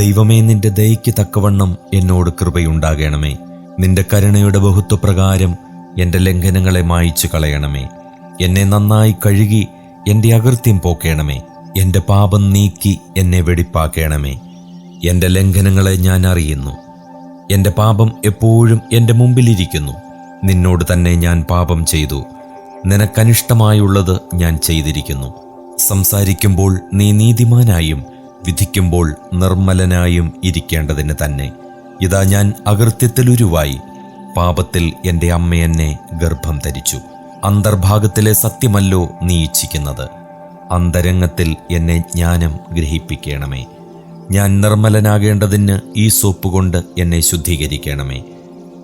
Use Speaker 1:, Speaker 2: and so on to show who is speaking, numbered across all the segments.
Speaker 1: ദൈവമേ നിന്റെ ദയയ്ക്ക് തക്കവണ്ണം എന്നോട് കൃപയുണ്ടാകണമേ. നിന്റെ കരുണയുടെ ബഹുത്വപ്രകാരം എന്റെ ലംഘനങ്ങളെ മായിച്ചു കളയണമേ. എന്നെ നന്നായി കഴുകി എന്റെ അകൃത്യം പോക്കേണമേ. എന്റെ പാപം നീക്കി എന്നെ വെടിപ്പാക്കേണമേ. എന്റെ ലംഘനങ്ങളെ ഞാൻ അറിയുന്നു. എന്റെ പാപം എപ്പോഴും എന്റെ മുമ്പിലിരിക്കുന്നു. നിന്നോട് തന്നെ ഞാൻ പാപം ചെയ്തു. നിനക്കനിഷ്ടമായുള്ളത് ഞാൻ ചെയ്തിരിക്കുന്നു. സംസാരിക്കുമ്പോൾ നീ നീതിമാനായും വിധിക്കുമ്പോൾ നിർമ്മലനായും ഇരിക്കേണ്ടതിന് തന്നെ. ഇതാ ഞാൻ അകൃത്യത്തിലുരുവായി. പാപത്തിൽ എന്റെ അമ്മയെന്നെ ഗർഭം ധരിച്ചു. അന്തർഭാഗത്തിലെ സത്യമല്ലോ നീ ഇച്ഛിക്കുന്നത്. അന്തരംഗത്തിൽ എന്നെ ജ്ഞാനം ഗ്രഹിപ്പിക്കണമേ. ഞാൻ നിർമ്മലനാകേണ്ടതിന് ഈ സോപ്പ് കൊണ്ട് എന്നെ ശുദ്ധീകരിക്കണമേ.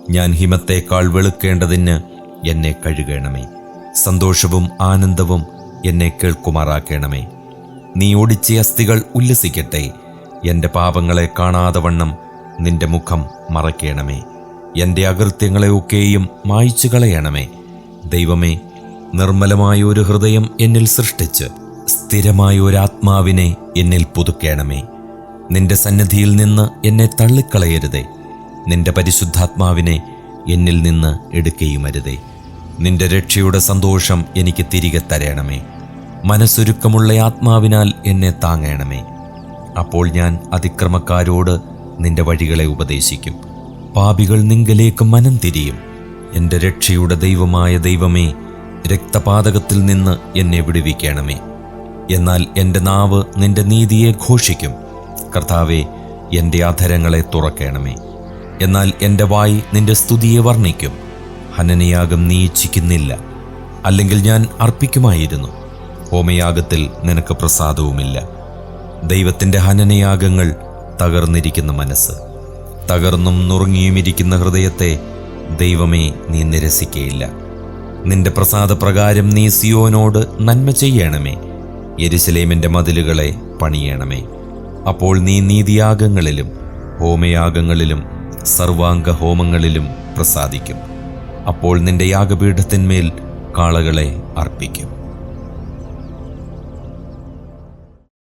Speaker 1: ഞാൻ ഹിമത്തേക്കാൾ വെളുക്കേണ്ടതിന് എന്നെ കഴുകണമേ. സന്തോഷവും ആനന്ദവും എന്നെ കേൾക്കുമാറാക്കണമേ. നീ ഒടിച്ച അസ്ഥികൾ ഉല്ലസിക്കട്ടെ. എന്റെ പാപങ്ങളെ കാണാതെ വണ്ണം നിന്റെ മുഖം മറയ്ക്കണമേ. എന്റെ അകൃത്യങ്ങളെ ഒക്കെയും മായ്ച്ചു കളയണമേ. ദൈവമേ നിർമ്മലമായ ഒരു ഹൃദയം എന്നിൽ സൃഷ്ടിച്ച് സ്ഥിരമായ ഒരു ആത്മാവിനെ എന്നിൽ പുതുക്കേണമേ. നിന്റെ സന്നിധിയിൽ നിന്ന് എന്നെ തള്ളിക്കളയരുതേ. നിന്റെ പരിശുദ്ധാത്മാവിനെ എന്നിൽ നിന്ന് എടുക്കുകയുമരുതേ. നിന്റെ രക്ഷയുടെ സന്തോഷം എനിക്ക് തിരികെ തരയണമേ മനസ്സൊരുക്കമുള്ള ആത്മാവിനാൽ എന്നെ താങ്ങേണമേ. അപ്പോൾ ഞാൻ അതിക്രമക്കാരോട് നിന്റെ വഴികളെ ഉപദേശിക്കും. പാപികൾ നിങ്കലേക്ക് മനം തിരിയും. എന്റെ രക്ഷയുടെ ദൈവമായ ദൈവമേ രക്തപാതകത്തിൽ നിന്ന് എന്നെ വിടുവിക്കണമേ. എന്നാൽ എന്റെ നാവ് നിന്റെ നീതിയെ ഘോഷിക്കും. കർത്താവെ എന്റെ അധരങ്ങളെ തുറക്കണമേ. എന്നാൽ എന്റെ വായി നിന്റെ സ്തുതിയെ വർണിക്കും. ഹനനയാഗം നീ ഇച്ഛിക്കുന്നില്ല അല്ലെങ്കിൽ ഞാൻ അർപ്പിക്കുമായിരുന്നു. ഹോമയാഗത്തിൽ നിനക്ക് പ്രസാദവുമില്ല. ദൈവത്തിന്റെ ഹനനയാഗങ്ങൾ തകർന്നിരിക്കുന്ന മനസ്സ്. തകർന്നും നുറുങ്ങിയുമിരിക്കുന്ന ഹൃദയത്തെ ദൈവമേ നീ നിരസിക്കയില്ല. നിന്റെ പ്രസാദപ്രകാരം നീ സിയോനോട് നന്മ ചെയ്യണമേ. യെരുസലേമിന്റെ മതിലുകളെ പണിയണമേ. അപ്പോൾ നീ നീതിയാഗങ്ങളിലും ഹോമയാഗങ്ങളിലും സർവാംഗ ഹോമങ്ങളിലും പ്രസാദിക്കും. അപ്പോൾ നിന്റെ യാഗപീഠത്തിന്മേൽ കാളകളെ അർപ്പിക്കും.